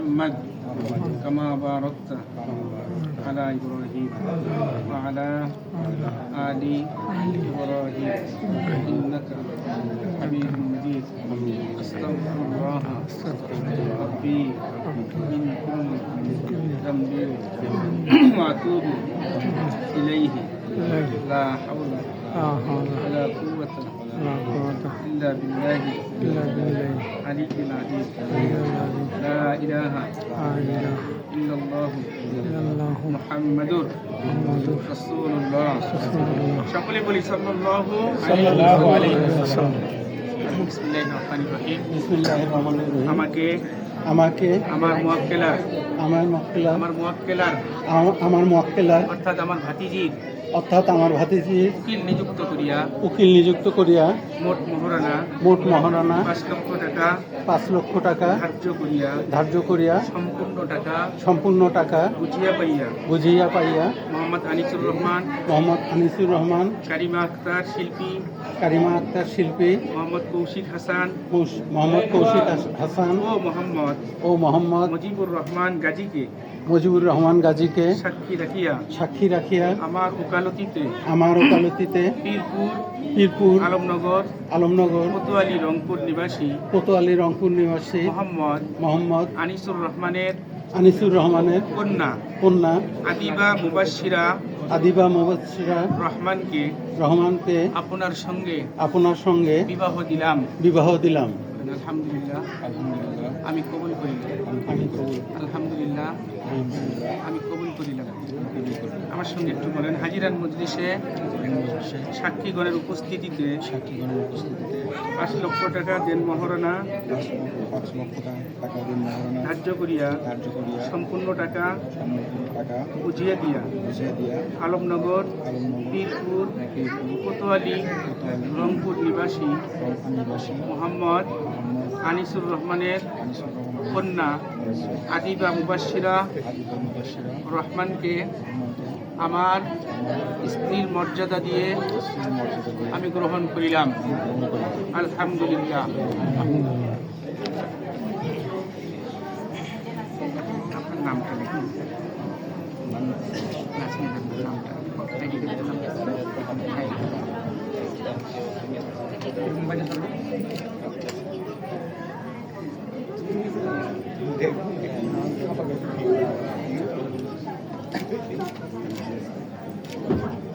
محمد كما باركت على إبراهيم وعلى آل إبراهيم إنك حميد مجيد. أستغفر الله ربي من كل ذنب. وأتوب إليه. لا حول ولا قوة إلا بالله. العلي العظيم. لا إله إلا الله. محمد رسول الله. সকলে বলি সাল্লাল্লাহু আলাইহি ওয়াসাল্লাম বিসমিল্লাহির রহমানির আমাকে আমাকে আমার মুয়াক্কিলা আমার মুয়াক্কিলা আমার মুয়াক্কিলার আমার মুয়াক্কিলার অর্থাৎ আমার ভাতিজির অর্থাৎ আমার ভাতিজির উকিল নিযুক্ত করিয়া উকিল নিযুক্ত করিয়া মোট মহারানা মোট মহারানা পাঁচ লক্ষ টাকা পাঁচ লক্ষ টাকা ধার্য করিয়া ধার্য করিয়া সম্পূর্ণ টাকা সম্পূর্ণ টাকা বুঝিয়া পাইয়া বুঝিয়া পাইয়া মোহাম্মদ আনিসুর রহমান মোহাম্মদ আনিসুর রহমান কারিমা আক্তার শিল্পী কারিমা আক্তার শিল্পী মোহাম্মদ কৌশিক হাসান মোহাম্মদ কৌশিক হাসান ও মোহাম্মদ ও মোহাম্মদ মুজিবুর রহমান গাজীকে মুজিবুর রহমান গাজীকে সাক্ষী রাখিয়া সাক্ষী রাখিয়া আমার ওকালতিতে আমার ওকালতিতে পীরপুর পীরপুর আলমনগর আলমনগর কোতোয়ালি রংপুর নিবাসী কোতোয়ালি রংপুর নিবাসী মোহাম্মদ মোহাম্মদ আনিসুর রহমানের আনিসুর রহমানের কন্যা কন্যা আদিবা মুবাশিরা আদিবা মুবাসিরা রহমানকে রহমানকে আপনার সঙ্গে আপনার সঙ্গে বিবাহ দিলাম। বিবাহ দিলাম। আলহামদুলিল্লাহ আমি কবুল করিলাম আমি কবুল আলহামদুলিল্লাহ। আমি কবুল করিলাম আমার সঙ্গে একটু বলেন হাজিরান মজলিসে সাক্ষীগণের উপস্থিতিতে সাক্ষীগণের উপস্থিতিতে পাঁচ লক্ষ টাকা দেন মহারণা পাঁচ লক্ষ টাকা দিন মহারণা ধার্য করিয়া ধার্য করিয়া সম্পূর্ণ টাকা সম্পূর্ণ টাকা বুঝিয়ে দিয়া বুঝিয়ে দিয়া আলমনগর পীরপুর পীরপুর কোতোয়ালি রংপুর নিবাসী মোহাম্মদ আনিসুর রহমানের কন্যা আদিবা মুবাশিরা রহমানকে আমার স্ত্রীর মর্যাদা দিয়ে আমি গ্রহণ করিলাম। আলহামদুলিল্লাহ। নামটা Thank you.